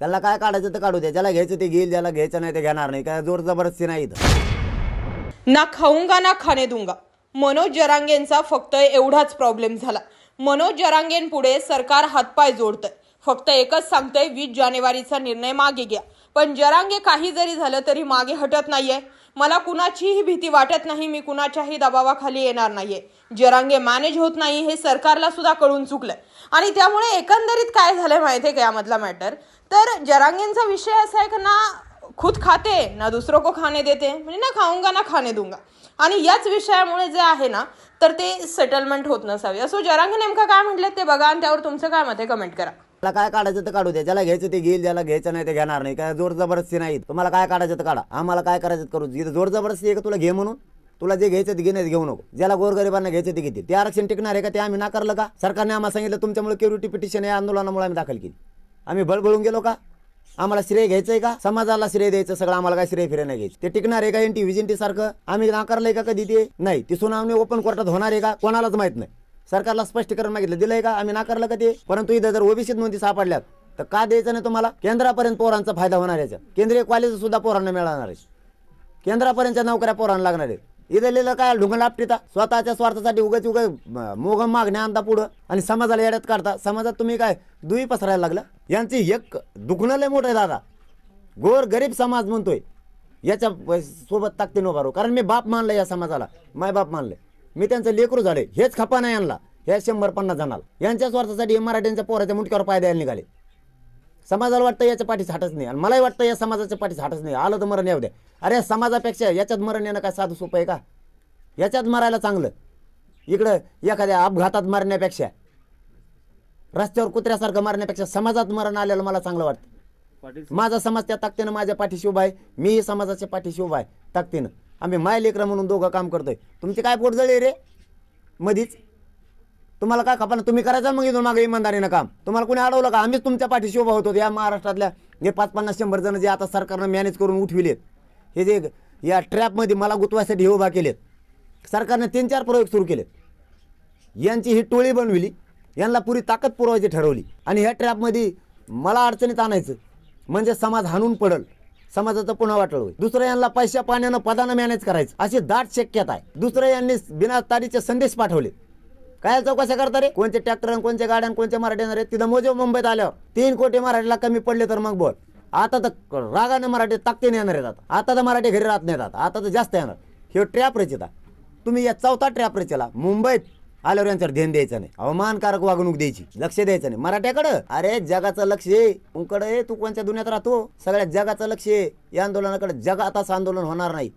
त्याला काय काढायचं तर काढू द्या ज्याला घ्यायचं ते घेईल ज्याला घ्यायचं नाही ते घेणार नाही. काय जोर जबरदस्ती नाही इथं. ना खाऊंगा ना खाणे दूंगा. मनोज जरांगेंचा फक्त एवढाच प्रॉब्लेम झाला. मनोज जरांगेंपुढे सरकार हातपाय जोडतंय. फक्त एकच सांगतंय वीस जानेवारीचा निर्णय मागे घ्या. पण जरांगे काही जरी झालं तरी मागे हटत नाहीये. मला कुणाचीही भीती वाटत नाही मी कुणाच्याही दबावाखाली येणार नाहीये. जरांगे मॅनेज होत नाही हे सरकारला सुद्धा कळून चुकलंय. आणि त्यामुळे एकंदरीत काय झालंय माहितीये का यामधला मॅटर तर जरांगेंचा विषय असा आहे का ना खुद खाते ना दुसरं को खाने देते म्हणजे ना खाऊंगा ना खाणे दूंगा. आणि याच विषयामुळे जे आहे ना तर ते सेटलमेंट होत नसावी. असो जरांगे नेमका काय म्हटलं ते बघा आणि त्यावर तुमचं काय मत आहे कमेंट करा. त्याला काय काढायचं तर काढू द्या. ज्याला घ्यायचं ते घेईल ज्याला घ्यायचं नाही ते घेणार नाही. काय जोर जबरदस्ती नाही. तुम्हाला काय काढायचं तर काढा. आम्हाला काय करायचं करू? इथं जोर जबरदस्ती आहे का तुला घे म्हणून? तुला जे घ्यायचं ते घेण्यात घेऊ नको. ज्याला गोरगरिबांना घ्यायचं ते घेते ते आरक्षण टिकणार आहे का? ते आम्ही नाकारलं का? सरकारने आम्हाला सांगितलं तुमच्यामुळे क्युरिटी पिटिशन या आंदोलनामुळे आम्ही दाखल केली. आम्ही बळबळून गेलो का? आम्हाला श्रेय घ्यायचंय का? समाजाला श्रेय द्यायचं? सगळं आम्हाला काय श्रेय फिरायला नाही घ्यायचं? ते टिकणार आहे का? एनटी व्हिजनटी सारखं? आम्ही नाकारलंय का कधी ते? नाही. ती सुनावणी ओपन कोर्टात होणार आहे का? कोणालाच माहीत नाही. सरकारला स्पष्टीकरण मागितलं. दिलंय का? आम्ही नाकारलं का ते? परंतु इथं जर ओबीसीत नोंदी सापडल्यात तर का द्यायचं नाही तुम्हाला? केंद्रापर्यंत पोरांचा फायदा होणार याचा. केंद्रीय कॉलेज सुद्धा पोरांना मिळणार आहे. केंद्रापर्यंतच्या नोकऱ्या पोरांना लागणार आहेत. इथं लिहिलं काय? डुंगलापटीता स्वतःच्या स्वार्थासाठी उगाच उगाच मोग मागण्या आणता पुढं आणि समाजाला येड्यात काढता. समाजात तुम्ही काय दुई पसरायला लागलं? यांची एक दुखणं लय मोठं आहे दादा. गोर गरीब समाज म्हणतोय. याच्या सोबत ताकदीनं उभारू कारण मी बाप मानलं या समाजाला. माय बाप मानले मी त्यांचं लेकरू झाले. हेच खपा नाही आणला. हे शंभर पन्नास जणाला. यांच्या स्वार्थासाठी हे मराठ्यांच्या पोराच्या मुटक्यावर पाय द्यायला निघाले. समाजाला वाटतं याच्या पाठीस हाटच नाही. आणि मलाही वाटतं या समाजाच्या पाठीस हाटच नाही. आलं तर मरण येऊ द्या अरे समाजापेक्षा याच्यात मरण येणं काय साधू सोपं आहे का? याच्यात मरायला चांगलं. इकडं एखाद्या अपघातात मरण्यापेक्षा रस्त्यावर कुत्र्यासारखं मारण्यापेक्षा समाजात मरण आलेलं मला चांगलं वाटतं. माझा समाज त्या ताकदीनं माझ्या पाठीशी उभा आहे. मीही समाजाच्या पाठीशी उभा आहे ताकदीनं. आम्ही माय लेकरं म्हणून दोघं काम करतोय. तुमची काय पोट जळे रे? मधीच. तुम्हाला काय खपाना? तुम्ही करायचं मग इथून मागे इमानदारीनं काम. तुम्हाला कोणी अडवलं का? आम्हीच तुमच्या पाठीशी उभा होतो. या महाराष्ट्रातल्या जे पाच पन्नास शंभर जण जे आता सरकारनं मॅनेज करून उठविलेत हे जे या ट्रॅपमध्ये मला गुतवायसाठी हे उभा केलेत सरकारने तीन चार प्रयोग सुरू केलेत. यांची ही टोळी बनविली यांना पुरी ताकद पुरवायची ठरवली. आणि ह्या ट्रॅपमध्ये मला अडचणीत आणायचं म्हणजे समाज हाणून पडल. समाजाचं पुन्हा वाटळ होईल. दुसरं यांना पैशा पाण्यानं पदानं मॅनेज करायचं. अशी दाट शक्यता आहे. दुसरं यांनी बिना तारीचे संदेश पाठवले काय चौकशा करता रे? कोणते ट्रॅक्टर कोणत्या गाड्या कोणते कोणत्या मराठी रे तिथं मोजे मुंबईत आल्यावर. तीन कोटी मराठीला कमी पडले तर मग बोल. आता तर रागानं मराठी ताकदीने येणार येतात आता. तर मराठी घरी राहत नाही येतात आता तर जास्त येणार. हे ट्रॅप रचिता तुम्ही या चौथा ट्रॅप रचला मुंबईत आल्यावर यांच्यावर ध्यान द्यायचं नाही. अवमानकारक वागणूक द्यायची. लक्ष द्यायचं नाही. मराठ्याकडं. अरे जगाचं लक्ष आहे. तुमकडे तू कोणत्या दुनियात राहतो? सगळ्या जगाचं लक्ष आहे. या आंदोलनाकडे जगातच आंदोलन होणार नाही.